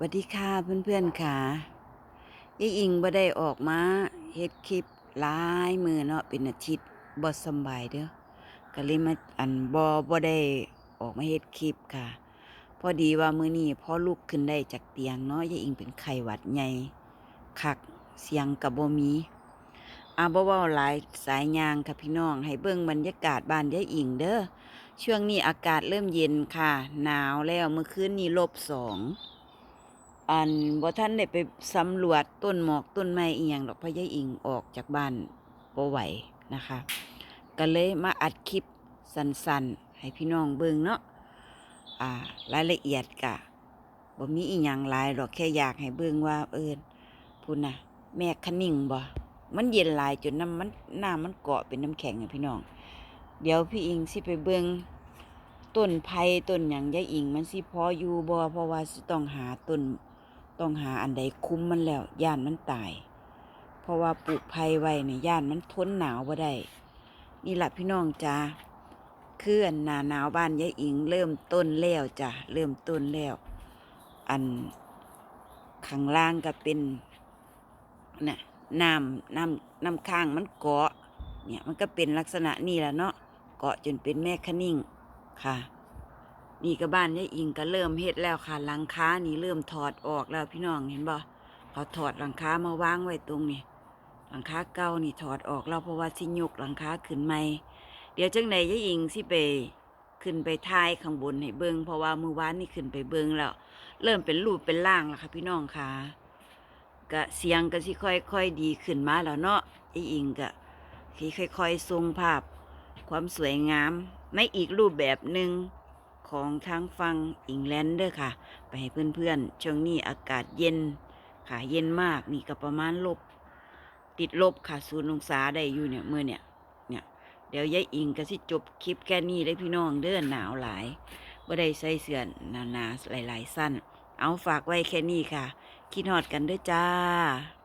สวัสดีค่ะเพื่อนๆค่ะยายอิงบ่ได้ออกมาเฮ็ดคลิปหลายมือเนาะเป็นอาทิตย์บ่สบายเด้อก็เลยมาอันบ่บ่ได้ออกมาเฮ็ดคลิปค่ะ พอดีว่ามื้อนี้พอลุกขึ้นได้จากเตียงเนาะยายอิงเป็นไข้หวัดใหญ่คักเสียงก็บ่มีอาบ่เว้าหลายสายยางค่ะพี่น้อง ให้เบิ่งบรรยากาศบ้านยายอิงเด้อช่วงนี้อากาศเริ่มเย็นค่ะ หนาวแล้วเมื่อคืนนี้ลบสอง อันบ่ท่านได้ไปสำรวจต้นหมอกต้นไม้อีหยังดอกพราะยายอิงออกจากบ้านบ่ไหวนะคะ ก็เลยมาอัดคลิปสั้นๆ ให้พี่น้องเบิ่งเนาะอ่ารายละเอียดกะบ่มีอีหยังหลายดอกแค่อยากให้เบิ่งว่าเอิ้นพุ่นน่ะ แม่คะนิ่งบ่มันเย็นหลายจนน้ำมันน้ำมันเกาะเป็นน้ำแข็งอะพี่น้อง เดี๋ยวพี่อิงสิไปเบิ่งต้นไผ่ต้นหยังยายอิง มันสิพออยู่บ่เพราะว่าสิต้องหาต้น ต้องหาอันใดคุ้มมันแล้วย่านมันตาย เพราะว่าปลูกไผ่ไว้เนี่ยย่านมันทนหนาวบ่ได้นี่แหละพี่น้องจ้าเคืออันหนาหนาวบ้านยายอิง เริ่มต้นแล้วจ้ะเริ่มต้นแล้ว อันข้างล่างก็เป็นน่ะน้ำน้ำน้ำค้างมันเกาะเนี่ยมันก็เป็นลักษณะนี่แหละเนาะเกาะจนเป็นแม่คนิ่งค่ะ นี่ก็บ้านยายอิงก็เริ่มเฮ็ดแล้วค่ะหลังคานี่เริ่มถอดออกแล้วพี่น้องเห็นบ่เขาถอดหลังคามาวางไว้ตรงนี้หลังคาเก่านี่ถอดออกแล้วเพราะว่าสิยกหลังคาขึ้นใหม่เดี๋ยวจังใดยายอิงสิไปขึ้นไปทายข้างบนให้เบิงเพราะว่ามือวานนี่ขึ้นไปเบิงแล้ว เริ่มเป็นรูปเป็นร่างแล้วค่ะพี่น้องค่ะก็เสียงก็สิค่อยๆดีขึ้นมาแล้วเนาะยายอิงก็สิค่อยๆทรงภาพ ความสวยงามในอีกรูปแบบหนึ่ง ของทางฝั่งอิงแลนด์เด้อค่ะ ไปให้เพื่อนๆ ช่วงนี้อากาศเย็นค่ะเย็นมากนี่ก็ประมาณลบ ติดลบค่ะศูนย์องศาได้อยู่เนี่ยเมื่อเนี่ยเนี่ยเดี๋ยวยายอิงก็สิจบคลิปแค่นี้ได้พี่น้องเด้อหนาวหลายบ่ได้ใส่เสื้อหนาหลายๆสั้น เอาฝากไว้แค่นี้ค่ะ คิดฮอดกันเด้อจ้า